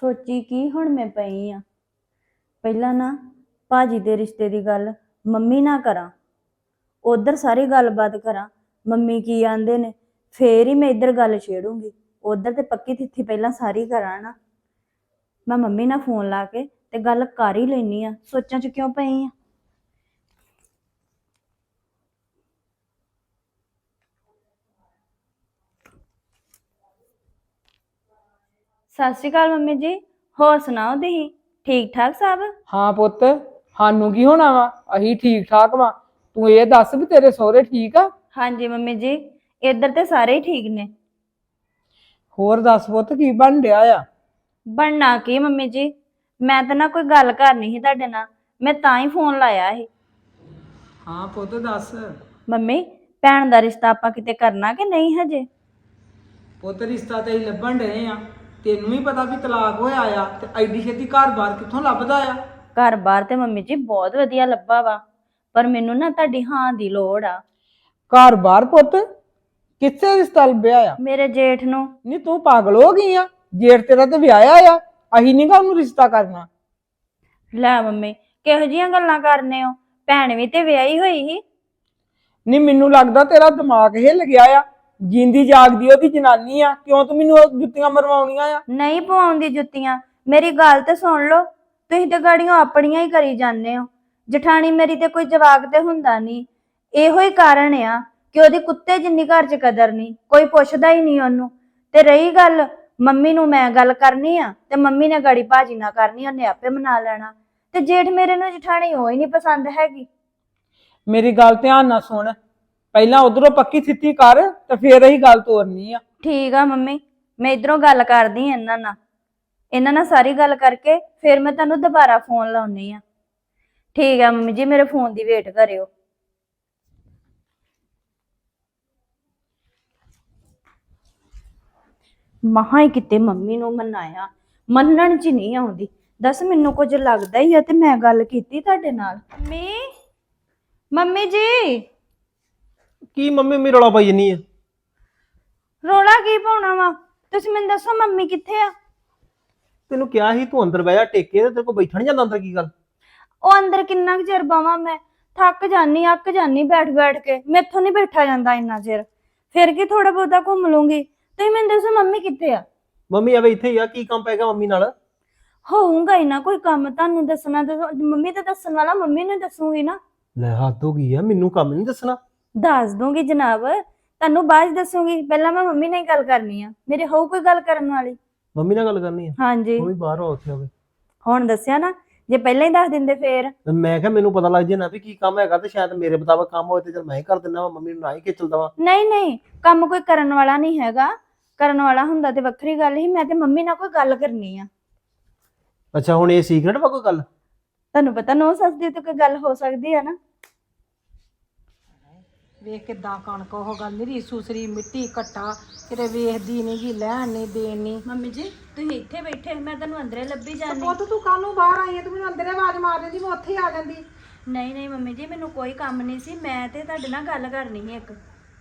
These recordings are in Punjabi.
ਸੋਚੀ ਕੀ ਹੁਣ ਮੈਂ ਪਈ ਆ? ਪਹਿਲਾਂ ਨਾ ਭਾਜੀ ਦੇ ਰਿਸ਼ਤੇ ਦੀ ਗੱਲ ਮੰਮੀ ਨਾਲ ਕਰਾਂ। ਉਧਰ ਸਾਰੀ ਗੱਲਬਾਤ ਕਰਾਂ। ਮੰਮੀ ਕੀ ਆਂਦੇ ਨੇ, ਫੇਰ ਹੀ ਮੈਂ ਇੱਧਰ ਗੱਲ ਛੇੜੂੰਗੀ। ਉਧਰ ਤੇ ਪੱਕੀ ਤਿੱਥੀ ਪਹਿਲਾਂ ਸਾਰੀ ਕਰਾਂ ਨਾ। ਮੈਂ ਮੰਮੀ ਨਾਲ ਫੋਨ ਲਾ ਕੇ ਤੇ ਗੱਲ ਕਰ ਹੀ ਲੈਣੀ ਆ। ਸੋਚਾਂ ਚ ਕਿਉਂ ਪਈ ਆ? ਸਤਿ ਸ਼੍ਰੀ ਅਕਾਲ ਮੰਮੀ ਜੀ। ਹੋਰ ਸੁਣਾਓ ਤੁਸੀਂ? ਠੀਕ ਠਾਕ ਸਭ? ਹਾਂ ਪੁੱਤ ਸਾਨੂੰ ਕੀ ਹੋਣਾ ਵਾ? ਅਸੀਂ ਠੀਕ ਠਾਕ ਵਾ। ਤੂੰ ਇਹ ਦੱਸ ਵੀ ਤੇਰੇ ਸਹੁਰੇ ਠੀਕ ਆ? ਹਾਂਜੀ ਮੰਮੀ ਜੀ ਇੱਧਰ ਤੇ ਸਾਰੇ ਹੀ ਠੀਕ ਨੇ। ਹੋਰ ਦੱਸ ਪੁੱਤ ਕੀ ਬਣ ਡਿਆ ਆ? ਬਣਨਾ ਕੀ ਮੰਮੀ ਜੀ? ਮੈਂ ਤਾਂ ਨਾ ਕੋਈ ਗੱਲ ਕਰਨੀ ਸੀ ਤੁਹਾਡੇ ਨਾਲ। ਮੈਂ ਤਾਂ ਹੀ ਫੋਨ ਲਾਇਆ ਸੀ। ਹਾਂ ਪੁੱਤ ਦੱਸ। ਮੰਮੀ ਭੈਣ ਦਾ ਰਿਸ਼ਤਾ ਆਪਾਂ ਕਿਤੇ ਕਰਨਾ ਕਿ ਨਹੀਂ ਹਜੇ? ਪੁੱਤ ਰਿਸ਼ਤਾ ਤੇ ਹੀ ਲੱਭਣ ਡਏ ਆ। ਤੈਨੂੰ ਵੀ ਪਤਾ ਵੀ ਤਲਾਕ ਹੋਇਆ ਆ ਤੇ ਐਡੀ ਛੇਤੀ ਘਰ-ਬਾਰ ਕਿੱਥੋਂ ਲੱਭਦਾ ਆ? ਘਰ-ਬਾਰ ਤੇ ਮੰਮੀ ਜੀ ਬਹੁਤ ਵਧੀਆ ਲੱਭਾ ਵਾ ਪਰ ਮੈਨੂੰ ਨਾ ਤੁਹਾਡੀ ਹਾਂ ਦੀ ਲੋੜ ਆ। ਘਰ-ਬਾਰ ਪੁੱਤ ਕਿੱਥੇ ਰਿਸ਼ਤਾ ਲੱਭਿਆ ਆ? ਮੇਰੇ ਜੇਠ ਨੂੰ। ਨਹੀਂ ਤੂੰ ਪਾਗਲ ਹੋ ਗਈ ਆ ਜੇਠ ਤੇਰਾ ਤੇ ਵਿਆਹਿਆ ਆ ਨੀ ਗਾ ਉਹਨੂੰ ਰਿਸ਼ਤਾ ਕਰਨਾ। ਲੈ ਮੰਮੀ ਕਿਹੋ ਜੀਆਂ ਗੱਲਾਂ ਕਰਨੇ ਹੋ? ਭੈਣ ਵੀ ਤੇ ਵਿਆਹੀ ਹੋਈ ਸੀ। ਨਹੀਂ ਮੈਨੂੰ ਲੱਗਦਾ ਤੇਰਾ ਦਿਮਾਗ ਹਿੱਲ ਗਿਆ ਆ ਜਿੰਦੀ ਜਾਗਦੀ ਉਹਦੀ ਜਨਾਨੀ ਆ। ਕਿਉਂ ਤੂੰ ਮੈਨੂੰ ਉਹ ਜੁੱਤੀਆਂ ਮਰਵਾਉਣੀਆਂ ਆ? ਨਹੀਂ ਪਵਾਉਂਦੀ ਜੁੱਤੀਆਂ। ਮੇਰੀ ਗੱਲ ਤੇ ਸੁਣ ਲਓ। ਤੁਸੀਂ ਤੇ ਗਾੜੀਆਂ ਆਪਣੀਆਂ ਹੀ ਕਰੀ ਜਾਂਦੇ ਹੋ। ਜਠਾਣੀ ਮੇਰੀ ਤੇ ਕੋਈ ਜਵਾਕ ਤੇ ਹੁੰਦਾ ਨਹੀਂ। ਇਹੋ ਹੀ ਕਾਰਨ ਆ ਕਿ ਉਹਦੀ ਕੁੱਤੇ ਜਿੰਨੀ ਘਰ 'ਚ ਕਦਰ ਨਹੀਂ। ਕੋਈ ਪੁੱਛਦਾ ਹੀ ਨਹੀਂ ਉਹਨੂੰ। ਤੇ ਰਹੀ ਗੱਲ ਮੰਮੀ ਨੂੰ ਮੈਂ ਗੱਲ ਕਰਨੀ ਆ ਤੇ ਮੰਮੀ ਨੇ ਗਾੜੀ ਭਾਜੀ ਨਾਲ ਕਰਨੀ ਉਹਨੇ ਆਪੇ ਮਨਾ ਲੈਣਾ। ਤੇ ਜੇਠ ਮੇਰੇ ਨੂੰ ਜਠਾਣੀ ਉਹ ਹੀ ਨਹੀਂ ਪਸੰਦ ਹੈਗੀ। ਮੇਰੀ ਗੱਲ ਧਿਆਨ ਨਾਲ ਸੁਣ। ਪਹਿਲਾਂ ਉਧਰੋਂ ਪੱਕੀ ਥਿੱਤੀ ਕਰ ਤੇ ਫੇਰ ਅਸੀਂ ਗੱਲ ਤੋਰਨੀ ਆ। ਠੀਕ ਆ ਮੰਮੀ ਮੈਂ ਇਧਰੋਂ ਗੱਲ ਕਰਦੀ ਆ ਇਹਨਾਂ ਨਾਲ। ਇਹਨਾਂ ਨਾਲ ਸਾਰੀ ਗੱਲ ਕਰਕੇ ਫਿਰ ਮੈਂ ਤੁਹਾਨੂੰ ਦੁਬਾਰਾ ਫੋਨ ਲਾਉਣੀ ਆ। ਠੀਕ ਆ ਮੰਮੀ ਜੀ ਮੇਰੇ ਫੋਨ ਦੀ ਵੇਟ ਕਰਿਓ। ਮਹਾ ਹੀ ਕਿਤੇ ਮੰਮੀ ਨੂੰ ਮਨਾਇਆ। ਮੰਨਣ ਚ ਨਹੀਂ ਆਉਂਦੀ। ਦੱਸ ਮੈਨੂੰ ਕੁਝ ਲੱਗਦਾ ਹੀ ਆ ਤੇ ਮੈਂ ਗੱਲ ਕੀਤੀ ਤੁਹਾਡੇ ਨਾਲ। ਮੰਮੀ? ਮੰਮੀ ਜੀ? ਕੀ ਮੰਮੀ ਮੇਰੀ ਰੌਲਾ ਪਾਈ ਜੰਨੀ ਆ? ਰੋਲਾ ਕੀ ਪਾਉਣਾ ਵਾ? ਤੁਸੀਂ ਮੈਨੂੰ ਦੱਸੋ ਮੰਮੀ ਕਿੱਥੇ ਆ? ਤੈਨੂੰ ਕਿਹਾ ਸੀ ਤੂੰ ਅੰਦਰ ਬਹਿ ਜਾ ਟੇਕੇ ਤੇ ਤੇਰੇ ਕੋਲ ਬੈਠਾ ਨਹੀਂ ਜਾਂਦਾ ਅੰਦਰ ਕੀ ਗੱਲ? ਉਹ ਅੰਦਰ ਕਿੰਨਾ ਕੁ ਚਿਰ ਬਾਵਾਂ ਮੈਂ? ਥੱਕ ਜਾਨੀ ਅੱਕ ਜਾਨੀ ਬੈਠ ਬੈਠ ਕੇ। ਮੈਥੋਂ ਨਹੀਂ ਬੈਠਾ ਜਾਂਦਾ ਇੰਨਾ ਚਿਰ। ਫਿਰ ਕੀ ਥੋੜਾ ਬਹੁਤਾ ਘੁੰਮ ਲੂੰਗੀ? ਤੁਸੀਂ ਮੈਨੂੰ ਦੱਸੋ ਮੰਮੀ ਕਿੱਥੇ ਆ? ਮੰਮੀ ਆਵੇ ਇੱਥੇ ਹੀ ਆ ਕੀ ਕੰਮ ਪੈਗਾ ਮੰਮੀ ਨਾਲ? ਹੋਊਗਾ ਹੀ ਨਾ ਕੋਈ ਕੰਮ ਤੁਹਾਨੂੰ ਦੱਸਣਾ ਤੇ ਮੰਮੀ ਤਾਂ ਦੱਸਣ ਵਾਲਾ ਮੰਮੀ ਨੂੰ ਦੱਸੂਗੀ ਨਾ। ਲੈ ਹੱਦ ਹੋ ਗਈ ਆ ਮੈਨੂੰ ਕੰਮ ਨਹੀਂ ਦੱਸਣਾ। ਦੱਸ ਦੂੰਗੀ ਜਨਾਬ। ਤੁਹਾਨੂੰ ਬਾਅਦ 'ਚ ਦੱਸੂਗੀ। ਪਹਿਲਾਂ ਮੈਂ ਮੰਮੀ ਨਾਲ ਹੀ ਗੱਲ ਕਰਨੀ ਆ। ਮੇਰੇ ਹੋਊ ਕੋਈ ਗੱਲ ਕਰਨ ਵਾਲੀ? ਮੰਮੀ ਨਾਲ ਗੱਲ ਕਰਨੀ ਆ? ਹਾਂਜੀ। ਉਹ ਵੀ ਬਾਹਰ ਆ ਉੱਥੇ ਹੋਵੇ ਹੁਣ ਦੱਸਿਆ ਨਾ ਜੇ ਪਹਿਲਾਂ ਹੀ ਦੱਸ ਦਿੰਦੇ ਫੇਰ। ਤੇ ਮੈਂ ਕਿਹਾ ਮੈਨੂੰ ਪਤਾ ਲੱਗ ਜੇ ਨਾ ਵੀ ਕੀ ਕੰਮ ਹੈਗਾ ਤੇ ਸ਼ਾਇਦ ਮੇਰੇ ਮੁਤਾਬਕ ਕੰਮ ਹੋਏ ਤੇ ਚਲ ਮੈਂ ਹੀ ਕਰ ਦਿੰਦਾ ਵਾ ਮੰਮੀ ਨੂੰ ਨਾ ਹੀ ਖੇਚਲ ਦਵਾ। ਨਹੀਂ ਨਹੀਂ। ਕੰਮ ਕੋਈ ਕਰਨ ਵਾਲਾ ਨਹੀਂ ਹੈਗਾ। ਕਰਨ ਵਾਲਾ ਹੁੰਦਾ ਤੇ ਵੱਖਰੀ ਗੱਲ ਹੀ ਮੈਂ ਤੇ ਮੰਮੀ ਨਾਲ ਕੋਈ ਗੱਲ ਕਰਨੀ ਆ। ਅੱਛਾ ਹੁਣ ਇਹ ਸੀਕ੍ਰੇਟ ਵਾ ਕੋਈ ਗੱਲ? ਤੁਹਾਨੂੰ ਪਤਾ ਨੋ ਸੱਸ ਦੀ ਤਾਂ ਕੋਈ ਗੱਲ ਹੋ ਸਕਦੀ ਹੈ ਨਾ? ਵੇਖ ਕਿਦਾਂ ਕਣਕ ਉਹ ਗੱਲ ਨਿਰੀ ਸੂਸਰੀ ਮਿੱਟੀ ਘੱਟਾ ਕਿਤੇ ਵੇਖਦੀ ਨਹੀਂ ਗੀ ਲੈਣ ਨਹੀਂ ਦੇਣ ਨਹੀਂ ਮੰਮੀ ਜੀ ਤੁਸੀਂ ਇੱਥੇ ਬੈਠੇ ਮੈਂ ਤੁਹਾਨੂੰ ਅੰਦਰੇ ਲੱਭੀ ਜਾਂਦੀ। ਪੁੱਤ ਤੂੰ ਕਾਹਨੂੰ ਬਾਹਰ ਆਈ ਤੂੰ ਮੈਨੂੰ ਅੰਦਰੇ ਆਵਾਜ਼ ਮਾਰ ਦਿੰਦੀ ਮੈਂ ਉੱਥੇ ਹੀ ਆ ਜਾਂਦੀ। ਨਹੀਂ ਨਹੀਂ ਮੰਮੀ ਜੀ ਮੈਨੂੰ ਕੋਈ ਕੰਮ ਨਹੀਂ ਸੀ ਮੈਂ ਤੇ ਤੁਹਾਡੇ ਨਾਲ ਗੱਲ ਕਰਨੀ ਸੀ ਇੱਕ।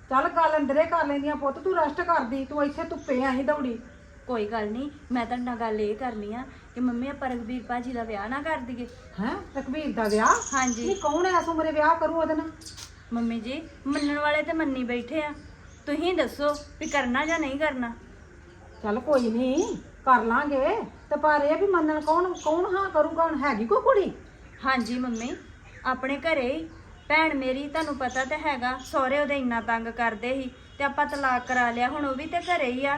ਚੱਲ ਗੱਲ ਅੰਦਰੇ ਕਰ ਲੈਂਦੀਆਂ ਪੁੱਤ ਤੂੰ ਰੈਸਟ ਕਰਦੀ ਤੂੰ ਇੱਥੇ ਧੁੱਪੇ ਆਹੀ ਦੌੜੀ। ਕੋਈ ਗੱਲ ਨਹੀਂ ਮੈਂ ਤੁਹਾਡੇ ਨਾਲ ਗੱਲ ਇਹ ਕਰਨੀ ਆ ਕਿ ਮੰਮੀ ਆਪਾਂ ਰਘਬੀਰ ਭਾਜੀ ਦਾ ਵਿਆਹ ਨਾ ਕਰ ਦਈਏ। ਹੈ ਰਕਬੀਰ ਦਾ ਵਿਆਹ? ਹਾਂਜੀ। ਨਹੀਂ ਕੌਣ ਐ ਇਸ ਉਮਰੇ ਵਿਆਹ ਕਰੂ ਉਹਦੇ ਨਾਲ? ਮੰਮੀ ਜੀ ਮੰਨਣ ਵਾਲੇ ਤੇ ਮੰਨੀ ਬੈਠੇ ਆ। ਤੁਸੀਂ ਦੱਸੋ ਵੀ ਕਰਨਾ ਜਾਂ ਨਹੀਂ ਕਰਨਾ? ਚੱਲ ਕੋਈ ਨਹੀਂ ਕਰ ਲਾਂਗੇ। ਤੇ ਪਰ ਇਹ ਵੀ ਮੰਨਣ ਕੌਣ ਕੌਣ ਹਾਂ ਕਰੂ ਕੌਣ ਹੈਗੀ ਕੋਈ ਕੁੜੀ? ਹਾਂਜੀ ਮੰਮੀ ਆਪਣੇ ਘਰੇ ਹੀ। ਭੈਣ ਮੇਰੀ ਤੁਹਾਨੂੰ ਪਤਾ ਤੇ ਹੈਗਾ ਸਹੁਰੇ ਉਹਦੇ ਇੰਨਾ ਤੰਗ ਕਰਦੇ ਸੀ ਤੇ ਆਪਾਂ ਤਲਾਕ ਕਰਾ ਲਿਆ ਹੁਣ ਉਹ ਵੀ ਤੇ ਘਰੇ ਹੀ ਆ।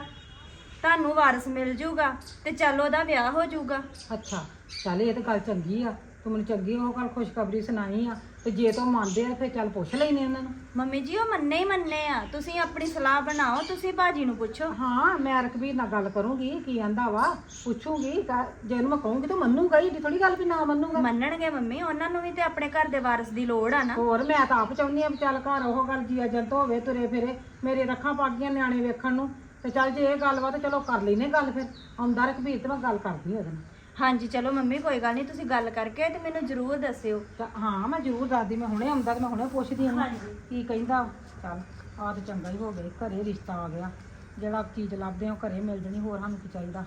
ਤੁਹਾਨੂੰ ਵਾਰਸ ਮਿਲ ਜੂਗਾ ਤੇ ਚੱਲ ਉਹਦਾ ਵਿਆਹ ਹੋ ਜਾਊਗਾ ਅੱਛਾ ਚੱਲ ਇਹ ਤਾਂ ਗੱਲ ਚੰਗੀ ਆ। ਤੂੰ ਮੈਨੂੰ ਚੰਗੀ ਉਹ ਗੱਲ ਖੁਸ਼ਖਬਰੀ ਸੁਣਾਈ ਆ ਤੇ ਜੇ ਤੂੰ ਮੰਨਦੇ ਆ ਫਿਰ ਚੱਲ ਪੁੱਛ ਲੈਨੇ ਉਹਨਾਂ ਨੂੰ। ਮੰਮੀ ਜੀ ਉਹ ਮੰਨੇ ਹੀ ਮੰਨੇ ਆ। ਤੁਸੀਂ ਆਪਣੀ ਸਲਾਹ ਬਣਾਓ ਤੁਸੀਂ ਬਾਜੀ ਨੂੰ ਪੁੱਛੋ। ਹਾਂ ਮੈਂ ਰਕਬੀਰ ਨਾਲ ਗੱਲ ਕਰੂੰਗੀ ਕੀ ਆਂਦਾ ਵਾ ਪੁੱਛੂਗੀ ਤਾਂ ਜੇ ਉਹਨੂੰ ਮੈਂ ਕਹੂੰਗੀ ਤਾਂ ਮੰਨੂਗਾ ਹੀ ਥੋੜੀ ਗੱਲ ਵੀ ਨਾ ਮੰਨੂਗਾ। ਮੰਨਣਗੇ ਮੰਮੀ ਉਹਨਾਂ ਨੂੰ ਵੀ ਤੇ ਆਪਣੇ ਘਰ ਦੇ ਵਾਰਸ ਦੀ ਲੋੜ ਆ ਨਾ। ਹੋਰ ਮੈਂ ਤਾਂ ਆਪ ਚਾਹੁੰਦੀ ਆ ਵੀ ਚੱਲ ਘਰ ਉਹ ਗੱਲ ਜੀ ਏਜੰਟ ਹੋਵੇ ਤੁਰੇ ਫਿਰੇ ਮੇਰੇ ਰੱਖਾਂ ਪੱਕ ਗਈਆਂ ਨਿਆਣੇ ਵੇਖਣ ਨੂੰ। ਤੇ ਚੱਲ ਜੇ ਇਹ ਗੱਲ ਵਾ ਤਾਂ ਚਲੋ ਕਰ ਲੈਨੇ ਗੱਲ ਫਿਰ। ਆਉਂਦਾ ਰਕਬੀਰ ਤੇ ਮੈਂ ਗੱਲ ਕਰਦੀ ਉਹਦੇ ਨਾਲ। ਹਾਂਜੀ ਚਲੋ ਮੰਮੀ ਕੋਈ ਗੱਲ ਨਹੀਂ ਤੁਸੀਂ ਗੱਲ ਕਰਕੇ ਤੇ ਮੈਨੂੰ ਜ਼ਰੂਰ ਦੱਸਿਓ। ਤਾਂ ਹਾਂ ਮੈਂ ਜ਼ਰੂਰ ਦੱਸਦੀ ਮੈਂ ਹੁਣੇ ਆਉਂਦਾ ਤੇ ਮੈਂ ਹੁਣੇ ਪੁੱਛਦੀ ਹਾਂ ਕੀ ਕਹਿੰਦਾ। ਚੱਲ ਆਹ ਤੇ ਚੰਗਾ ਹੀ ਹੋ ਗਿਆ ਘਰੇ ਰਿਸ਼ਤਾ ਆ ਗਿਆ। ਜਿਹੜਾ ਚੀਜ਼ ਲੱਭਦੇ ਹਾਂ ਉਹ ਘਰੇ ਮਿਲ ਜਣੀ ਹੋਰ ਸਾਨੂੰ ਕੀ ਚਾਹੀਦਾ?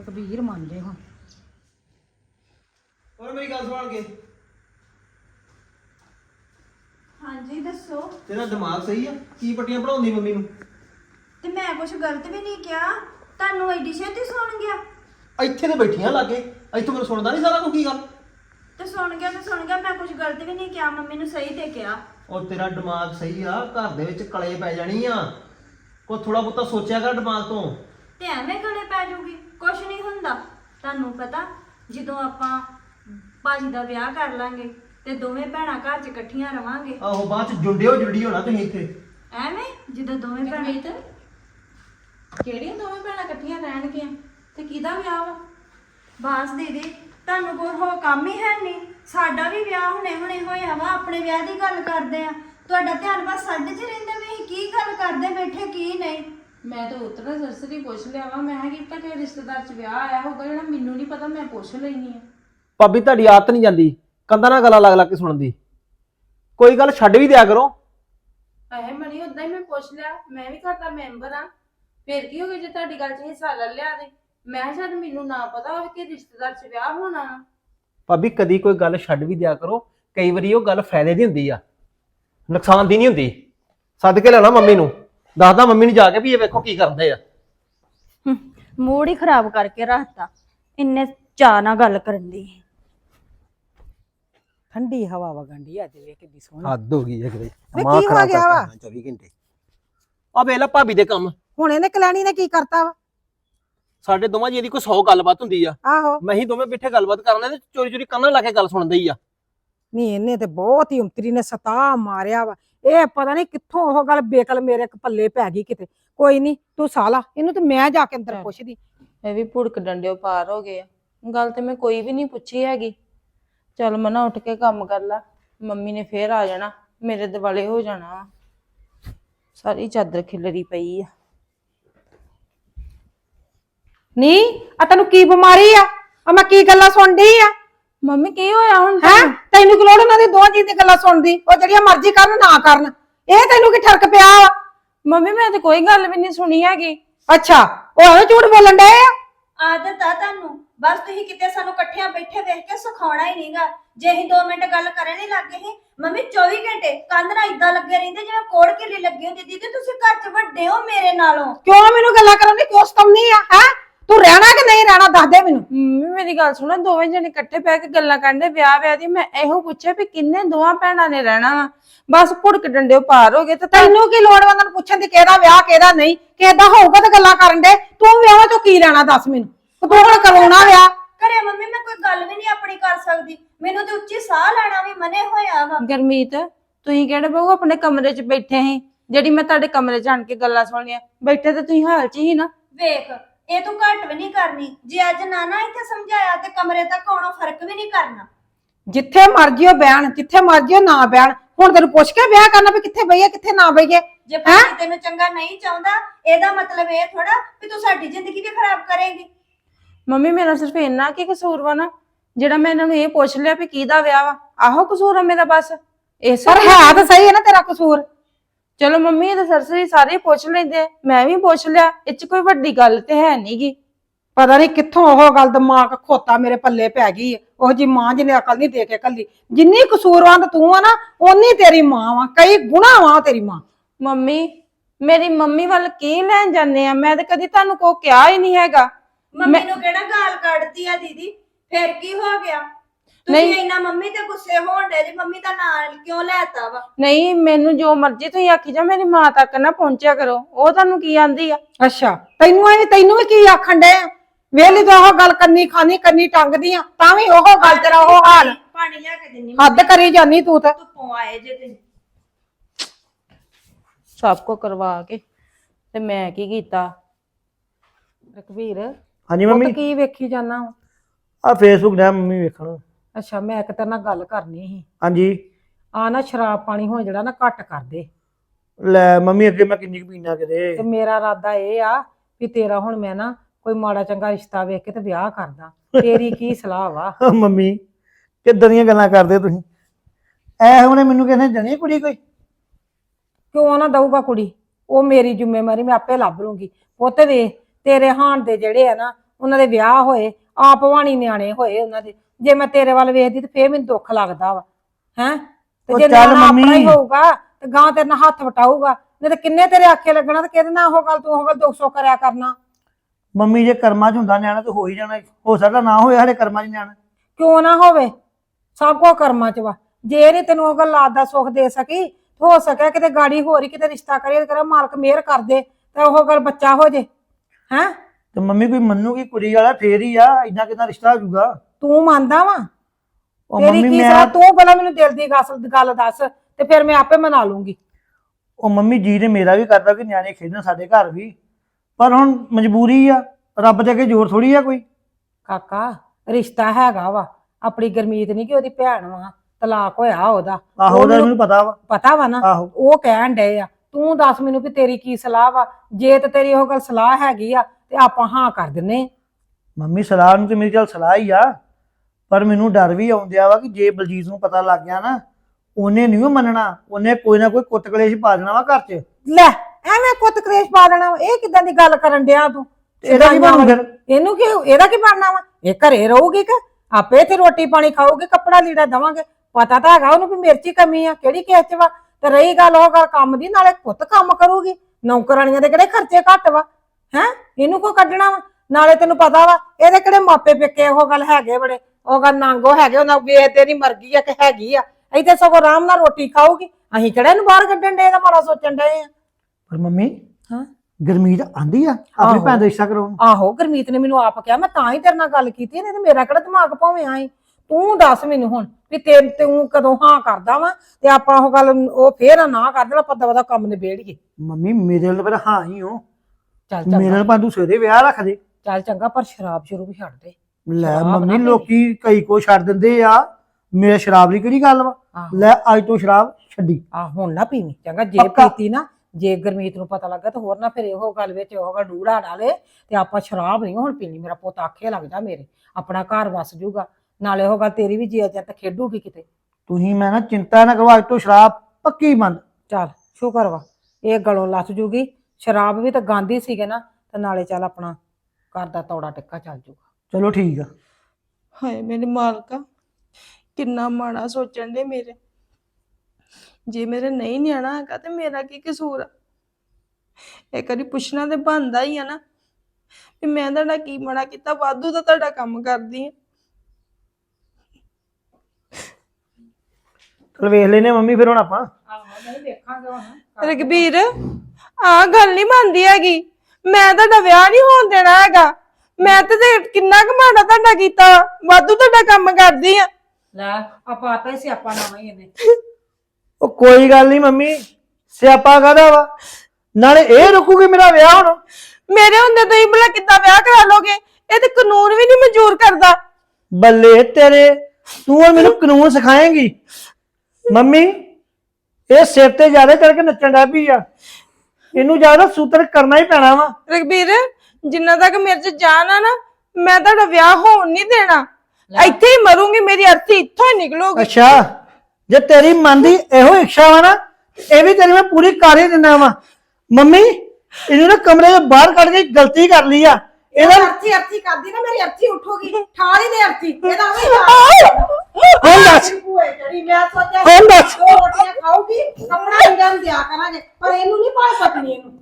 ਕਬੀਰ ਮੰਨ ਜੇ ਹੁਣ ਹੋਰ ਮੇਰੀ ਗੱਲ ਸੁਣ ਕੇ? ਹਾਂਜੀ ਦੱਸੋ। ਤੇਰਾ ਦਿਮਾਗ ਸਹੀ ਆ? ਕੀ ਪੱਟੀਆਂ ਪੜਾਉਂਦੀ ਮੰਮੀ ਨੂੰ? ਤੇ ਮੈਂ ਕੁਝ ਗਲਤ ਵੀ ਨਹੀਂ ਕਿਹਾ? ਤੁਹਾਨੂੰ ਐਡੀ ਛੇਤੀ ਸੁਣ ਗਿਆ? ਇੱਥੇ ਤੇ ਬੈਠੀਆਂ ਲਾਗੇ ਇੱਥੋਂ ਮੈਨੂੰ ਸੁਣਦਾ ਨਹੀਂ ਸਾਰਾ ਕੁਝ ਕੀ ਗੱਲ। ਤੇ ਸੁਣ ਗਿਆ ਤੇ ਸੁਣ ਗਿਆ ਮੈਂ ਕੁਝ ਗਲਤ ਵੀ ਨਹੀਂ ਕਿਹਾ ਮੰਮੀ ਨੂੰ ਸਹੀ ਤੇ ਕਿਹਾ। ਉਹ ਤੇਰਾ ਦਿਮਾਗ ਸਹੀ ਆ ਘਰ ਦੇ ਵਿੱਚ ਕਲੇ ਪੈ ਜਾਣੀ ਆ। ਕੋ ਥੋੜਾ ਬਹੁਤਾ ਸੋਚਿਆ ਕਰ ਦਿਮਾਗ ਤੋਂ। ਤੇ ਐਵੇਂ ਗਲੇ ਪੈ ਜੂਗੀ ਕੁਝ ਨਹੀਂ ਹੁੰਦਾ। ਤੁਹਾਨੂੰ ਪਤਾ ਜਦੋਂ ਆਪਾਂ ਭਾਜੀ ਦਾ ਵਿਆਹ ਕਰ ਲਾਂਗੇ ਤੇ ਦੋਵੇਂ ਭੈਣਾਂ ਘਰ 'ਚ ਇਕੱਠੀਆਂ ਰਵਾਂਗੇ। ਆਹੋ ਬਾਅਦ ਚ ਜੁੰਡਿਓ ਜੁੜੀ ਹੋਣਾ ਤੁਸੀਂ ਇੱਥੇ। ਐਵੇਂ ਜਦੋਂ ਦੋਵੇਂ ਭੈਣਾਂ ਕਿਹੜੀਆਂ ਦੋਵੇਂ ਭੈਣਾਂ ਇਕੱਠੀਆਂ ਰਹਿਣਗੀਆਂ? ਤੇ ਕਿਹਦਾ ਵਿਆਹ ਵਾ? ਬਾਸ ਦੀਦੀ ਤੁਹਾਨੂੰ ਕੋਈ ਹੋ ਕੰਮ ਹੀ ਹੈ ਨਹੀਂ। ਸਾਡਾ ਵੀ ਵਿਆਹ ਹੁਣੇ ਹੁਣੇ ਹੋਇਆ ਵਾ ਆਪਣੇ ਵਿਆਹ ਦੀ ਗੱਲ ਕਰਦੇ ਆ। ਤੁਹਾਡਾ ਧਿਆਨ ਬਸ ਸਾਡੇ 'ਚ ਰਹਿੰਦਾ ਵੀ ਅਸੀਂ ਕੀ ਗੱਲ ਕਰਦੇ ਬੈਠੇ ਕੀ ਨਹੀਂ। ਮੈਂ ਤਾਂ ਉਤਰਾ ਸਰਸਰੀ ਪੁੱਛ ਲਿਆ ਵਾ ਮੈਂ ਕਿ ਪਤਾ ਕਿ ਰਿਸ਼ਤੇਦਾਰ ਚ ਵਿਆਹ ਆਇਆ ਹੋਊਗਾ ਜਿਹੜਾ ਮੈਨੂੰ ਨਹੀਂ ਪਤਾ ਮੈਂ ਪੁੱਛ ਲੈਣੀ ਆ ਭਾਬੀ ਤੁਹਾਡੀ ਆਦਤ ਨਹੀਂ ਜਾਂਦੀ ਕੰਧਾਂ ਨਾਲ ਗੱਲਾਂ ਲੱਗ ਲੱਗ ਕੇ ਸੁਣਨ ਦੀ। ਕੋਈ ਗੱਲ ਛੱਡ ਵੀ ਦਿਆ ਕਰੋ। ਐ ਮਣੀ ਉਦਾਂ ਹੀ ਮੈਂ ਪੁੱਛ ਲਿਆ ਮੈਂ ਵੀ ਘਰ ਦਾ ਮੈਂਬਰ ਆ ਫਿਰ ਕੀ ਹੋ ਗਿਆ ਜੇ ਤੁਹਾਡੀ ਗੱਲ 'ਚ ਹਿੱਸਾ ਲੈ ਲਿਆ ਤੇ? ਮੈਂ ਸ਼ਾਇਦ ਮੈਨੂੰ ਨਾ ਪਤਾ ਹੋਵੇ ਕਿ ਰਿਸ਼ਤੇਦਾਰ 'ਚ ਵਿਆਹ ਹੋਣਾ। ਵਾ। ਭਾਬੀ ਕਦੀ ਕੋਈ ਗੱਲ ਛੱਡ ਵੀ ਦਿਆ ਕਰੋ। ਕਈ ਵਾਰੀ ਉਹ ਗੱਲ ਫਾਇਦੇ ਦੀ ਹੁੰਦੀ ਆ। ਨੁਕਸਾਨ ਦੀ ਨਹੀਂ ਹੁੰਦੀ। ਸੱਦ ਕੇ ਲੈਣਾ ਮੰਮੀ ਨੂੰ। ਦੱਸਦਾ ਮੰਮੀ ਨੂੰ ਜਾ ਕੇ ਵੀ ਇਹ ਵੇਖੋ ਕੀ ਕਰਦੇ ਆ। ਮੂਡ ਹੀ ਖਰਾਬ ਕਰਕੇ ਰੱਖਤਾ। ਇੰਨੇ ਚਾਹ ਨਾਲ ਗੱਲ ਕਰਨ ਦੀ। ਠੰਡੀ ਹਵਾ ਵਗਣ ਦੀ ਅੱਜ ਵੇਖ ਕਿੱਡੀ ਸੋਹਣੀ। ਹੱਦ ਹੋ ਗਈ ਹੈ ਕਿਤੇ ਵੇ ਕੀ ਹੋ ਗਿਆ ਵਾ? 24 ਘੰਟੇ। ਆ ਵੇਲਾ ਭਾਬੀ ਦੇ ਕੰਮ। ਹੁਣ ਇਹਨੇ ਕਲੈਣੀ ਨੇ ਕੀ ਕਰਤਾ ਵਾ? ਸਾਡੇ ਦੋਵਾਂ ਜੀ ਦੀ ਕੋਈ 100 ਗੱਲਬਾਤ ਹੁੰਦੀ ਆ। ਆਹੋ। ਮੈਂ ਹੀ ਦੋਵੇਂ ਬੈਠੇ ਗੱਲਬਾਤ ਕਰਨੇ ਤੇ ਚੋਰੀ ਚੋਰੀ ਕੰਨਾਂ ਲਾ ਕੇ ਗੱਲ ਸੁਣਦੇ ਹੀ ਆ। ਨਹੀਂ ਇਹਨੇ ਤੇ ਬਹੁਤ ਹੀ ਉਮਤਰੀ ਨੇ ਸਤਾ ਮਾਰਿਆ ਵਾ। ਇਹ ਪਤਾ ਨਹੀਂ ਕਿੱਥੋਂ ਉਹ ਗੱਲ ਬੇਕਲ ਮੇਰੇ ਇੱਕ ਪੱਲੇ ਪੈ ਗਈ ਕਿਤੇ। ਕੋਈ ਨਹੀਂ ਤੂੰ ਸਾਲਾ ਇਹਨੂੰ ਤੇ ਮੈਂ ਜਾ ਕੇ ਅੰਦਰ। ਪੁੱਛਦੀ। ਇਹ ਵੀ ਭੁੜਕ ਡੰਡਿਓ ਪਾਰ ਹੋ ਗਏ ਆ। ਗੱਲ ਤੇ ਮੈਂ ਕੋਈ ਵੀ ਨਹੀਂ ਪੁੱਛੀ ਹੈਗੀ। ਚੱਲ ਮਨਾ ਉੱਠ ਕੇ ਕੰਮ ਕਰ ਲਾ। ਮੰਮੀ ਨੇ ਫੇਰ ਆ ਜਾਣਾ ਮੇਰੇ ਦਿਵਾਲੇ ਹੋ ਜਾਣਾ ਵਾ। ਸਾਰੀ ਚਾਦਰ ਖਿਲਰੀ ਪਈ ਆ। ਨਹੀਂ ਆ ਤੈਨੂੰ ਕੀ ਬਿਮਾਰੀ ਆ? ਆ ਮੈਂ ਕੀ ਗੱਲਾਂ ਸੁਣਦੀ ਆ? ਮੰਮੀ ਕੀ ਹੋਇਆ ਹੁਣ ਹੈ? ਤੈਨੂੰ? ਕਿ ਲੋੜ ਉਹਨਾਂ ਦੀ ਦੋ ਜੀ ਦੀ ਗੱਲਾਂ ਸੁਣਦੀ? ਉਹ ਜਿਹੜੀਆਂ ਮਰਜ਼ੀ ਕਰਨ ਨਾ ਕਰਨ। ਇਹ ਤੈਨੂੰ ਕੀ ਠਰਕ ਪਿਆ ਵਾ? ਮੰਮੀ ਮੈਂ ਤੇ ਕੋਈ ਗੱਲ ਵੀ ਨਹੀਂ ਸੁਣੀ ਹੈਗੀ। ਅੱਛਾ ਉਹ ਐਵੇਂ ਝੂਠ ਬੋਲਣ ਡਏ ਆ? ਆਦਤ ਆ ਤੁਹਾਨੂੰ? ਬਸ ਤੁਸੀਂ ਕਿਤੇ ਸਾਨੂੰ ਇਕੱਠਿਆਂ ਬੈਠੇ ਵੇਖ ਕੇ ਸਿਖਾਉਣਾ ਹੀ ਨਹੀਂਗਾ। ਜੇ ਅਸੀਂ 2 ਮਿੰਟ ਗੱਲ ਕਰਨ ਹੀ ਲੱਗੇ ਸੀ ਮੰਮੀ 24 ਘੰਟੇ ਕੰਧ ਨਾਲ ਇਦਾਂ ਲੱਗੇ ਰਹਿੰਦੇ ਜਿਵੇਂ ਕੋੜ ਕਿੱਲੀ ਲੱਗੀ ਹੁੰਦੀ। ਦੀਦੀ ਤੁਸੀਂ ਘਰ 'ਚ ਵੱਡੇ ਹੋ ਮੇਰੇ ਨਾਲੋਂ। ਕਿਉਂ ਮੈਨੂੰ ਗੱਲਾਂ ਕਰਨ ਦੀ ਕਿਉਂ ਸਤਮਨੀ ਆ? ਹੈ? ਤੂੰ ਰਹਿਣਾ ਕਿ ਨਹੀਂ ਰਹਿਣਾ? ਦੱਸ ਦੇ ਮੈਨੂੰ। ਮੰਮੀ ਮੇਰੀ ਗੱਲ ਸੁਣੋ ਦੋਵੇਂ ਜਣੇ ਇਕੱਠੇ ਬਹਿ ਕੇ ਗੱਲਾਂ ਕਰਦੇ ਵਿਆਹ ਵਿਆਹ ਦੀ। ਮੈਂ ਇਹੋ ਪੁੱਛਿਆ ਵੀ ਕਿੰਨੇ ਦੋਵਾਂ ਭੈਣਾਂ ਨੇ ਰਹਿਣਾ ਵਾ? ਬਸ ਭੁੜਕ ਡੰਡਿਓ ਪਾਰ ਹੋ ਗਏ ਤੇ ਤੈਨੂੰ ਤੈਨੂੰ ਕੀ ਲੋੜ ਵਾ ਉਹਨਾਂ ਨੂੰ ਪੁੱਛਣ ਦੀ ਕਿਹਦਾ ਵਿਆਹ ਕਿਹਦਾ ਨਹੀਂ? ਕਿਹਦਾ ਹੋਊਗਾ ਤਾਂ ਗੱਲਾਂ ਕਰਨ ਦੇ। ਤੂੰ ਵਿਆਹਾਂ ਤੋਂ ਕੀ ਲੈਣਾ ਦੱਸ ਮੈਨੂੰ? ਤੇ ਹੁਣ ਕਰਵਾਉਣਾ ਵਿਆਹ? ਘਰੇ ਮੰਮੀ ਮੈਂ ਕੋਈ ਗੱਲ ਵੀ ਨਹੀਂ ਆਪਣੀ ਕਰ ਸਕਦੀ। ਮੈਨੂੰ ਤੇ ਉੱਚੀ ਸਾਹ ਲੈਣਾ ਵੀ ਮਨੇ ਹੋਇਆ ਵਾ। ਗਰਮੀਤ ਤੁਸੀਂ ਕਿਹੜੇ ਬਹੂ ਆਪਣੇ ਕਮਰੇ 'ਚ ਬੈਠੇ ਸੀ? ਜਿਹੜੀ ਮੈਂ ਤੁਹਾਡੇ ਕਮਰੇ 'ਚ ਆਣ ਕੇ ਗੱਲਾਂ ਸੁਣੀਆਂ ਬੈਠੇ ਤੇ ਤੁਸੀਂ ਹਾਲ 'ਚ ਹੀ ਨਾ। ਵੇਖ ਇਹ ਤੂੰ ਘੱਟ ਵੀ ਨਹੀਂ ਕਰਨੀ। ਜੇ ਅੱਜ ਨਾ ਨਾ ਇੱਥੇ ਸਮਝਾਇਆ ਤੇ ਕਮਰੇ ਤੱਕ ਆਉਣੋਂ ਫ਼ਰਕ ਵੀ ਨਹੀਂ ਕਰਨਾ। ਜਿੱਥੇ ਮਰਜ਼ੀ ਉਹ ਬਿਆਨ ਜਿੱਥੇ ਮਰਜ਼ੀ ਉਹ ਨਾ ਬਿਆਨ ਹੁਣ ਤੈਨੂੰ ਪੁੱਛ ਕੇ ਵਿਆਹ ਕਰਨਾ ਵੀ ਕਿੱਥੇ ਬਈਏ ਕਿੱਥੇ ਨਾ ਬਈਏ। ਜੇ ਭਾਜੀ ਤੈਨੂੰ ਚੰਗਾ ਨਹੀਂ ਚਾਹੁੰਦਾ ਇਹਦਾ ਮਤਲਬ ਇਹ ਥੋੜਾ ਵੀ ਤੂੰ ਸਾਡੀ ਜ਼ਿੰਦਗੀ ਵੀ ਖਰਾਬ ਕਰੇਂਗੀ। ਮੰਮੀ ਮੇਰਾ ਸਿਰਫ ਇੰਨਾ ਕੀ ਕਸੂਰ ਵਾ ਨਾ ਜਿਹੜਾ ਮੈਂ ਇਹਨਾਂ ਨੂੰ ਇਹ ਪੁੱਛ ਲਿਆ ਵੀ ਕਿਹਦਾ ਵਿਆਹ ਵਾ। ਆਹੋ ਕਸੂਰ ਆ ਮੇਰਾ ਬਸ। ਇਸ ਪਰ ਹੈ ਤਾਂ ਸਹੀ ਹੈ ਨਾ ਤੇਰਾ ਕਸੂਰ। ਚਲੋ ਮੰਮੀ ਇਹ ਤਾਂ ਸਰਸਰੀ ਸਾਰੇ ਪੁੱਛ ਲੈਂਦੇ ਆ, ਮੈਂ ਵੀ ਪੁੱਛ ਲਿਆ ਇਹ 'ਚ ਕੋਈ ਵੱਡੀ ਗੱਲ ਤੇ ਹੈ ਨਹੀਂਗੀ ਪਤਾ ਨਹੀਂ ਕਿੱਥੋਂ ਉਹ ਗੱਲ ਦਿਮਾਗ ਖੋਤਾ ਮੇਰੇ ਪੱਲੇ ਪੈ ਗਈ ਹੈ। ਉਹ ਜੀ ਮਾਂ ਜਿਹਨੇ ਅਕਲ ਨਹੀਂ ਦੇ ਕੇ ਕੱਲੀ। ਜਿੰਨੀ ਕਸੂਰਵਾਨ ਤੂੰ ਆ ਨਾ ਓਨੀ ਤੇਰੀ ਮਾਂ ਵਾ ਕਈ ਗੁਣਾ ਵਾ ਤੇਰੀ ਮਾਂ। ਮੰਮੀ ਮੇਰੀ ਮੰਮੀ ਵੱਲ ਕੀ ਲੈਣ ਜਾਂਦੇ ਆ? ਮੈਂ ਤਾਂ ਕਦੀ ਤੁਹਾਨੂੰ ਕੋ ਕਿਹਾ ਹੀ ਨਹੀਂ ਹੈਗਾ। ਮੰਮੀ ਨੂੰ ਕਿਹੜਾ ਗਾਲ ਕੱਢਦੀ ਆ ਦੀਦੀ? ਫਿਰ ਕੀ ਹੋ ਗਿਆ? ਤੁਸੀਂ ਨਹੀਂ। ਇੰਨਾ ਮੰਮੀ ਤੇ ਗੁੱਸੇ ਹੋਣ ਡੇ ਜੀ ਮੰਮੀ ਦਾ ਨਾਂ ਕਿਉਂ ਲੈਤਾ ਵਾ? ਨਹੀਂ ਮੈਨੂੰ ਜੋ ਮਰਜ਼ੀ ਤੁਸੀਂ ਆਖੀ ਜਾ ਮੇਰੀ ਮਾਂ ਤੱਕ ਨਾ ਪਹੁੰਚਿਆ ਕਰੋ। ਉਹ ਤੁਹਾਨੂੰ ਕੀ ਆਂਦੀ ਆ? ਅੱਛਾ ਤੈਨੂੰ ਐਵੇਂ ਤੈਨੂੰ ਵੀ ਕੀ ਆਖਣ ਦੇ ਵੇਲੀ ਤਾਂ ਉਹ ਗੱਲ ਕੰਨੀ ਖਾਨੀ ਕੰਨੀ ਟੰਗਦੀ ਆ ਤਾਂ ਵੀ ਉਹ ਗੱਲ ਤੇਰਾ ਉਹ ਹਾਲ। ਪਾਣੀ ਲਿਆ ਕੇ ਦਿੰਨੀ ਹੱਦ ਕਰੀ ਜਾਨੀ ਤੂੰ ਤਾਂ। ਧੁੱਪੋਂ ਆਏ ਜੇ ਤੇ ਸਭ ਕੋ ਕਰਵਾ ਕੇ ਤੇ ਮੈਂ ਕੀ ਕੀਤਾ? ਰਕਵੀਰ ਹਾਂਜੀ ਕੀ ਵੇਖੀ ਜਾਣਾ ਆ ਫੇਸਬੁੱਕ ਦਾ ਮੰਮੀ ਵੇਖਣ। ਅੱਛਾ ਮੈਂ ਇੱਕ ਤੇਰੇ ਨਾਲ ਗੱਲ ਕਰਨੀ ਸੀ। ਹਾਂਜੀ। ਆ ਨਾ ਸ਼ਰਾਬ ਪਾਣੀ ਹੁਣ ਜਿਹੜਾ ਨਾ ਘੱਟ ਕਰ ਦੇ। ਲੈ ਮੰਮੀ ਅੱਗੇ ਮੈਂ ਕਿੰਨੀ ਕੁ ਪੀਣਾ ਕਿਤੇ। ਤੇ ਮੇਰਾ ਇਰਾਦਾ ਇਹ ਆ ਵੀ ਤੇਰਾ ਹੁਣ ਮੈਂ ਨਾ ਕੋਈ ਮਾੜਾ ਚੰਗਾ ਰਿਸ਼ਤਾ ਵੇਖ ਕੇ ਤੇ ਵਿਆਹ ਕਰਦਾ। ਤੇਰੀ ਕੀ ਸਲਾਹ ਵਾ? ਮੰਮੀ ਕਿੱਦਾਂ ਦੀਆਂ ਗੱਲਾਂ ਕਰਦੇ ਤੁਸੀਂ? ਐ ਹੁਣੇ ਮੈਨੂੰ ਕਹਿੰਦੇ ਜਣੀ ਕੁੜੀ ਕੋਈ? ਕਿਉਂ ਨਾ ਦਊਗਾ ਕੁੜੀ? ਉਹ ਮੇਰੀ ਜ਼ਿੰਮੇਵਾਰੀ ਮੈਂ ਆਪੇ ਲੱਭ ਲੂੰਗੀ। ਪੁੱਤ ਵੇ ਤੇਰੇ ਹਾਣ ਦੇ ਜਿਹੜੇ ਆ ਨਾ ਉਹਨਾਂ ਦੇ ਵਿਆਹ ਹੋਏ ਆਪ ਵਾਣੀ ਨਿਆਣੇ ਹੋਏ ਉਹਨਾਂ ਦੇ। ਜੇ ਮੈਂ ਤੇਰੇ ਵੱਲ ਵੇਖਦੀ ਤੇ ਫੇਰ ਮੈਨੂੰ ਦੁੱਖ ਲੱਗਦਾ ਵਾ ਹੈ? ਤੇ ਉਹ ਜੇ ਚੱਲ ਨਿਆਣਾ ਆਪਣਾ ਹੀ ਮੰਮੀ। ਹੋਊਗਾ ਤੇ ਗਾਂ ਤੇਰੇ ਨਾਲ ਹੱਥ ਵਟਾਊਗਾ ਨਹੀਂ ਤੇ ਕਿੰਨੇ ਤੇਰੇ ਆਖੇ ਲੱਗਣਾ ਤੇ ਕਿਹਦੇ ਨਾਲ ਉਹ ਗੱਲ ਤੂੰ ਉਹ ਗੱਲ ਦੁੱਖ ਸੁੱਖ ਕਰਿਆ ਕਰਨਾ? ਮੰਮੀ ਜੇ ਕਰਮਾਂ 'ਚ ਹੁੰਦਾ ਨਿਆਣਾ ਤਾਂ ਹੋ ਹੀ ਜਾਣਾ ਹੋ ਸਕਦਾ ਨਾ ਹੋਏ ਸਾਡੇ ਕਰਮਾਂ 'ਚ ਨਿਆਣਾ। ਕਿਉਂ ਨਾ ਹੋਵੇ? ਸਭ ਕੋ ਕਰਮਾਂ ਚ ਵਾ। ਜੇ ਨਹੀਂ ਤੈਨੂੰ ਉਹ ਗੱਲ ਲਾਦ ਦਾ ਸੁੱਖ ਦੇ ਸਕੀ ਹੋ ਸਕਿਆ ਕਿਤੇ ਗਾੜੀ ਹੋਰ ਹੀ ਕਿਤੇ ਰਿਸ਼ਤਾ ਕਰੇ ਕਰੇ ਮਾਲਕ ਮਿਹਰ ਕਰ ਦੇ ਤੇ ਉਹ ਗੱਲ ਬੱਚਾ ਹੋ ਜੇ ਹੈ? ਤੇ ਮੰਮੀ ਕੋਈ ਮੰਨੂਗੀ ਕੁੜੀ ਵਾਲਾ ਫੇਰ ਹੀ ਆ ਇਦਾਂ ਕਿਦਾਂ ਰਿਸ਼ਤਾ ਹੋ ਜਾਊਗਾ। ਤੂੰ ਮੰਨਦਾ ਵਾ? ਉਹ ਤੇਰੀ ਮੰਮੀ ਕੀ ਮੈਂ ਸਲਾਹ? ਤੂੰ ਪਹਿਲਾਂ ਮੈਨੂੰ ਦਿਲ ਦੀ ਗੱਲ ਗੱਲ ਦੱਸ ਤੇ ਫਿਰ ਮੈਂ ਆਪੇ ਮਨਾ ਲੂੰਗੀ। ਉਹ ਮੰਮੀ ਜੀ ਨੇ ਮੇਰਾ ਵੀ ਕਰਦਾ ਕਿ ਨਿਆਣੇ ਖੇਡਣ ਸਾਡੇ ਘਰ ਵੀ। ਪਰ ਹੁਣ ਮਜਬੂਰੀ ਆ ਰੱਬ ਦੇ ਅੱਗੇ ਜ਼ੋਰ ਥੋੜੀ ਆ ਕੋਈ। ਕਾਕਾ ਰਿਸ਼ਤਾ ਹੈਗਾ ਵਾ। ਆਪਣੀ ਗਰਮੀਤ ਨਹੀਂ ਕਿ ਉਹਦੀ ਭੈਣ ਵਾ ਤਲਾਕ ਹੋਇਆ ਉਹਦਾ। ਆਹੋ ਉਹਦਾ ਮੈਨੂੰ ਪਤਾ ਵਾ। ਪਤਾ ਵਾ ਨਾ ਆਹੋ। ਉਹ ਕਹਿਣ ਡਏ ਆ ਤੂੰ ਦੱਸ ਮੈਨੂੰ ਵੀ ਤੇਰੀ ਕੀ ਸਲਾਹ ਵਾ? ਜੇ ਤੇ ਤੇਰੀ ਉਹ ਗੱਲ ਸਲਾਹ ਹੈਗੀ ਆ ਤੇ ਆਪਾਂ ਹਾਂ ਕਰ ਦਿੰਨੇ ਆਂ। ਮੰਮੀ ਸਲਾਹ ਨੂੰ ਤੇ ਮੇਰੀ ਚੱਲ ਸਲਾਹ ਹੀ ਆ। ਪਰ ਮੈਨੂੰ ਡਰ ਵੀ ਆਉਂਦਿਆ ਵਾ ਕਿ ਜੇ ਬਲਜੀਤ ਨੂੰ ਪਤਾ ਲੱਗ ਗਿਆ ਨਾ ਉਹਨੇ ਨਹੀਂ ਮੰਨਣਾ। ਉਹਨੇ ਕੋਈ ਨਾ ਕੋਈ ਕੁੱਤ ਕਲੇਸ਼ ਪਾ ਦੇਣਾ ਵਾ ਘਰ 'ਚ। ਲੈ ਐਵੇਂ ਕੁੱਤ ਪਾ ਦੇਣਾ ਵਾ। ਇਹ ਕਿਦਾਂ ਦੀ ਗੱਲ ਕਰਨ ਡਿਆ ਤੂੰ? ਤੇ ਇਹਦਾ ਕੀ ਬਣੂ ਫਿਰ? ਇਹਨੂੰ ਕੀ ਇਹਦਾ ਕੀ ਬਣਨਾ ਵਾ? ਇਹ ਘਰੇ ਰਹੂਗੀ ਕਿ ਆਪੇ ਇੱਥੇ ਰੋਟੀ ਪਾਣੀ ਖਾਊਗੀ ਕੱਪੜਾ ਲੀੜਾ ਦਵਾਂਗੇ। ਪਤਾ ਤਾਂ ਹੈਗਾ ਉਹਨੂੰ ਵੀ ਮਿਰਚੀ ਕਮੀ ਆ ਕਿਹੜੀ ਕਿਸ ਚ ਵਾ। ਤੇ ਰਹੀ ਗੱਲ ਉਹ ਗੱਲ ਕੰਮ ਦੀ ਨਾਲੇ ਪੁੱਤ ਕੰਮ ਕਰੂਗੀ। ਨੌਕਰਾਣੀਆਂ ਦੇ ਕਿਹੜੇ ਖਰਚੇ ਘੱਟ ਵਾ? ਹੈ? ਇਹਨੂੰ ਕੋ ਕੱਢਣਾ ਵਾ? ਨਾਲੇ ਤੈਨੂੰ ਪਤਾ ਵਾ ਇਹਦੇ ਕਿਹੜੇ ਮਾਪੇ ਪਿੱਕੇ ਉਹ ਗੱਲ ਹੈਗੇ ਬੜੇ? ਉਹ ਗੱਲ ਨਾਂਗੋ ਹੈਗੇ ਉਹਨਾਂ ਵੇ ਤੇਰੀ ਮਰਜ਼ੀ ਆ ਕਿ ਹੈਗੀ ਆ। ਇੱਥੇ ਸਗੋਂ ਆਰਾਮ ਨਾਲ ਰੋਟੀ ਖਾਊਗੀ। ਅਸੀਂ ਕਿਹੜਾ ਇਹਨੂੰ ਬਾਹਰ ਕੱਢਣ ਦੇ ਇਹਦਾ ਮਾੜਾ ਸੋਚਣ ਡਏ ਆ। ਪਰ ਮੰਮੀ ਹਾਂ? ਗਰਮੀਤ ਆਂਦੀ ਆ ਆਪਣੀ। ਭੈਣ ਦਾ ਰਿਸ਼ਤਾ ਕਰਾਉਣ। ਆਹੋ ਗੁਰਮੀਤ ਨੇ ਮੈਨੂੰ ਆਪ ਕਿਹਾ ਮੈਂ ਤਾਂ ਹੀ ਤੇਰੇ ਨਾਲ ਗੱਲ ਕੀਤੀ ਨਹੀਂ ਤੇ ਮੇਰਾ ਕਿਹੜਾ ਦਿਮਾਗ ਭਾਵੇਂ ਆਈ। ਤੂੰ ਦੱਸ ਮੈਨੂੰ ਹੁਣ ਵੀ ਤੇ ਤੂੰ ਕਦੋਂ ਹਾਂ ਕਰਦਾ ਵਾ ਤੇ ਆਪਾਂ ਉਹ ਗੱਲ ਉਹ ਫੇਰ ਨਾ ਕਰ ਦੇਣਾ ਪੱਦਾ ਪੱਦਾ ਕੰਮ ਨਿਬੇੜੀਏ ਮੰਮੀ ਮੇਰੇ ਨਾਲ ਫਿਰ ਹਾਂ ਹੀ ਹੋ। ਚੱਲ ਮੇਰੇ ਚੰਗਾ ਨਾਲ ਭਾਂ ਤੂੰ ਸਵੇਰੇ ਵਿਆਹ ਰੱਖ ਦੇ। ਚੱਲ ਚੰਗਾ ਪਰ ਸ਼ਰਾਬ ਸ਼ੁਰੂ ਵੀ ਛੱਡ ਦੇ। ਲੈ ਸ਼ਰਾਬ ਨਾ ਮੰਮੀ। ਲੋਕੀ ਕਈ ਕੋ ਛੱਡ ਦਿੰਦੇ ਆ। ਮੇਰੇ ਸ਼ਰਾਬ ਦੀ ਕਿਹੜੀ ਗੱਲ ਵਾ? ਆਹੋ। ਲੈ ਅੱਜ ਤੋਂ ਸ਼ਰਾਬ ਛੱਡੀ। ਆ ਹੁਣ ਨਾ ਪੀਵੀਂ। ਚੰਗਾ ਜੇ ਪੱਕਾ। ਪੀਤੀ ਨਾ ਜੇ ਗੁਰਮੀਤ ਨੂੰ ਪਤਾ ਲੱਗਾ ਤਾਂ ਹੋਰ ਨਾ ਫਿਰ ਇਹੋ ਗੱਲ ਵਿੱਚ ਉਹ ਗੱਲ ਡੂੜਾ ਡਾਲੇ ਤੇ ਆਪਾਂ ਸ਼ਰਾਬ ਨਹੀਂ ਹੁਣ ਪੀਣੀ। ਮੇਰਾ ਪੁੱਤ ਆਖੇ ਲੱਗਦਾ ਮੇਰੇ। ਆਪਣਾ ਘਰ ਵਸ ਜੂਗਾ। ਨਾਲੇ ਉਹ ਗੱਲ ਤੇਰੀ ਵੀ ਜੀ ਅਜੇ ਖੇਡੂਗੀ ਕਿਤੇ। ਤੁਸੀਂ ਮੈਂ ਨਾ ਚਿੰਤਾ ਨਾ ਕਰੋ ਅੱਜ ਤੋਂ ਸ਼ਰਾਬ ਪੱਕੀ ਬੰਦ। ਚੱਲ ਸ਼ੁਕਰ ਵਾ। ਇਹ ਗਲੋਂ ਲੱਥ ਜੂਗੀ। ਸ਼ਰਾਬ ਵੀ ਤਾਂ ਗਾਂਦੀ ਸੀਗੇ ਨਾ ਤੇ ਨਾਲੇ ਚੱਲ ਆਪਣਾ ਘਰ ਦਾ ਤੌੜਾ ਟਿੱਕਾ ਚੱਲ ਜੂਗਾ। ਚਲੋ ਠੀਕ ਆ। ਹਾਏ ਮੇਰੇ ਮਾਲਕਾ ਕਿੰਨਾ ਮਾੜਾ ਸੋਚਣ ਦੇ ਮੇਰੇ। ਜੇ ਮੇਰੇ ਨਹੀਂ ਨਿਆਣਾ ਹੈਗਾ ਤੇ ਮੇਰਾ ਕੀ ਕਸੂਰ ਆ? ਇੱਕ ਵਾਰੀ ਪੁੱਛਣਾ ਤੇ ਬਣਦਾ ਹੀ ਆ ਨਾ ਵੀ ਮੈਂ ਤੁਹਾਡਾ ਕੀ ਮਾੜਾ ਕੀਤਾ ਵਾਧੂ ਤਾਂ ਤੁਹਾਡਾ ਕੰਮ ਕਰਦੀ ਆ। ਚਲ ਵੇਖ ਲੈਨੇ ਮੰਮੀ ਫਿਰ ਹੁਣ ਆਪਾਂ। ਰਘਬੀਰ ਆ ਗੱਲ ਨਹੀਂ ਮੰਨਦੀ ਹੈਗੀ। ਮੈਂ ਤੁਹਾਡਾ ਵਿਆਹ ਨਹੀਂ ਹੋਣ ਦੇਣਾ ਹੈਗਾ। ਮੈਂ ਤੇ ਤੇ ਕਿੰਨਾ ਕੁ ਮਾੜਾ ਤੁਹਾਡਾ ਕੀਤਾ। ਵਾਧੂ ਤੁਹਾਡਾ ਕੰਮ ਕਰਦੀ ਆ। ਲੈ ਆਪਾਂ ਹੀ ਸਿਆਪਾ ਨਾ ਹੀ ਇਹਨੇ ਉਹ ਕੋਈ ਗੱਲ ਨਹੀਂ ਮੰਮੀ ਸਿਆਪਾ ਕਾਹਦਾ ਵਾ? ਨਾਲੇ ਇਹ ਰੁਕੂਗੀ ਮੇਰਾ ਵਿਆਹ ਹੁਣ। ਮੇਰੇ ਹੁੰਦੇ ਤੁਸੀਂ ਭਲਾ ਕਿੱਦਾਂ ਵਿਆਹ ਕਰਾ ਲੋਗੇ? ਇਹ ਤੇ ਕਾਨੂੰਨ ਵੀ ਨਹੀਂ ਮਨਜ਼ੂਰ ਕਰਦਾ। ਬੱਲੇ ਤੇਰੇ ਤੂੰ ਹੁਣ ਮੈਨੂੰ ਕਾਨੂੰਨ ਸਿਖਾਏਂਗੀ। ਮੰਮੀ ਇਹ ਸਿਰ ਤੇ ਜ਼ਿਆਦਾ ਚੜ ਕੇ ਨੱਚਣ ਲੱਗ ਪਈ ਆ। ਇਹਨੂੰ ਜ਼ਿਆਦਾ ਸੂਤਰ ਕਰਨਾ ਹੀ ਪੈਣਾ ਵਾ। ਰਘਬੀਰ ਜਿੰਨਾ ਤੱਕ ਮੇਰੇ ਚ ਜਾਨ ਆ ਨਾ ਮੈਂ ਤੁਹਾਡਾ ਵਿਆਹ ਹੋਣ ਨਹੀਂ ਦੇਣਾ। ਇੱਥੇ ਹੀ ਮਰੂੰਗੀ ਮੇਰੀ ਅਰਥੀ ਇੱਥੋਂ ਹੀ ਨਿਕਲੂਗੀ। ਅੱਛਾ ਜੇ ਤੇਰੀ ਮਨ ਦੀ ਇਹੋ ਇੱਛਾ ਵਾ ਨਾ ਇਹ ਵੀ ਤੇਰੀ ਮੈਂ ਪੂਰੀ ਕਰ ਹੀ ਦਿੰਦਾ ਵਾ। ਮੰਮੀ ਇਹਨੂੰ ਨਾ ਕਮਰੇ ਦੇ ਬਾਹਰ ਕੱਢ ਕੇ ਗਲਤੀ ਕਰ ਲਈ ਆ। ਇਹਦਾ ਅਰਥੀ ਅਰਥੀ ਕਰਦੀ ਨਾ ਮੇਰੀ ਅਰਥੀ ਉੱਠੂਗੀ। ਠਾਲੀ ਦੇ ਅਰਥੀ। ਇਹਦਾ ਹੁਣ ਦੱਸ। ਜਿਹੜੀ ਮੈਂ ਸੋਚਿਆ ਹੁਣ ਦੱਸ। ਦੋ ਰੋਟੀਆਂ ਖਾਊਗੀ ਕੱਪੜਾ ਇੰਗਾਂ ਦਿਆ ਕਰਾਂਗੇ ਪਰ ਇਹਨੂੰ ਨਹੀਂ ਪਾਲ ਸਕਣੀ ਇਹਨੂੰ।